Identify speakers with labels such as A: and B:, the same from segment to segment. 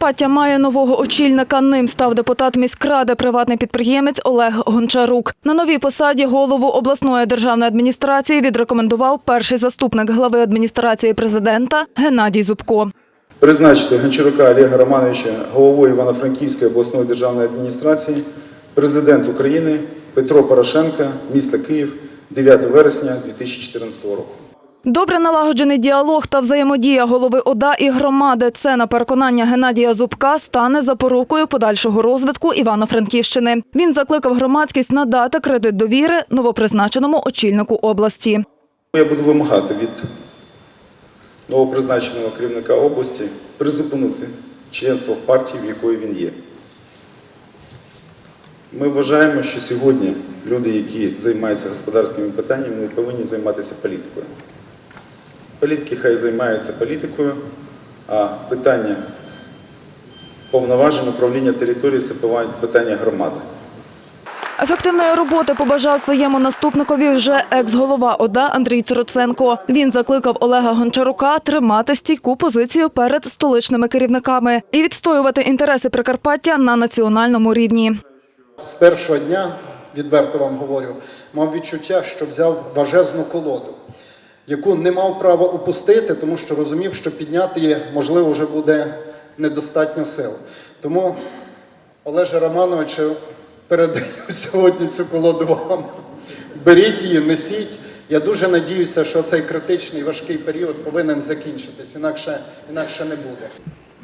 A: Прикарпаття має нового очільника. Ним став депутат міськради, приватний підприємець Олег Гончарук. На новій посаді голову обласної державної адміністрації відрекомендував перший заступник глави адміністрації президента Геннадій Зубко.
B: Призначити Гончарука Олега Романовича головою Івано-Франківської обласної державної адміністрації, президент України Петро Порошенко, місто Київ, 9 вересня 2014 року.
A: Добре налагоджений діалог та взаємодія голови ОДА і громади. Це на переконання Геннадія Зубка стане запорукою подальшого розвитку Івано-Франківщини. Він закликав громадськість надати кредит довіри новопризначеному очільнику області.
B: Я буду вимагати від новопризначеного керівника області призупинити членство в партії, в якої він є. Ми вважаємо, що сьогодні люди, які займаються господарськими питаннями, не повинні займатися політикою. Політики хай займаються політикою, а питання повноважень управління територією це питання громади.
A: Ефективної роботи побажав своєму наступникові вже екс-голова ОДА Андрій Троценко. Він закликав Олега Гончарука тримати стійку позицію перед столичними керівниками і відстоювати інтереси Прикарпаття на національному рівні.
C: З першого дня, відверто вам говорю, мав відчуття, що взяв важезну колоду, яку не мав права опустити, тому що розумів, що підняти її, можливо, вже буде недостатньо сил. Тому, Олеже Романовичу, передаю сьогодні цю колоду вам. Беріть її, несіть. Я дуже надіюся, що цей критичний важкий період повинен закінчитись, інакше, інакше не буде.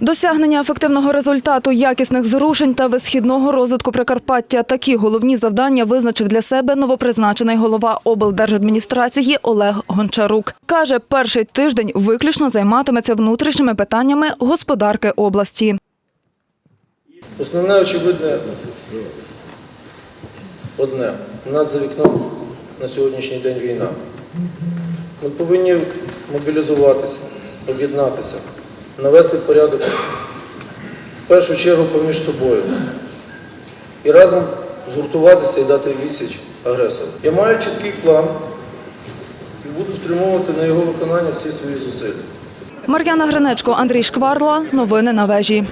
A: Досягнення ефективного результату, якісних зрушень та висхідного розвитку Прикарпаття – такі головні завдання визначив для себе новопризначений голова облдержадміністрації Олег Гончарук. Каже, перший тиждень виключно займатиметься внутрішніми питаннями господарки області.
D: Основне очевидне одне. У нас за вікном на сьогоднішній день війна. Ми повинні мобілізуватися, об'єднатися, навести порядок в першу чергу поміж собою і разом згуртуватися і дати відсіч агресору. Я маю чіткий план і буду спрямовувати на його виконання всі свої зусилля.
A: Мар'яна Гринечко, Андрій Шкварла. Новини на вежі.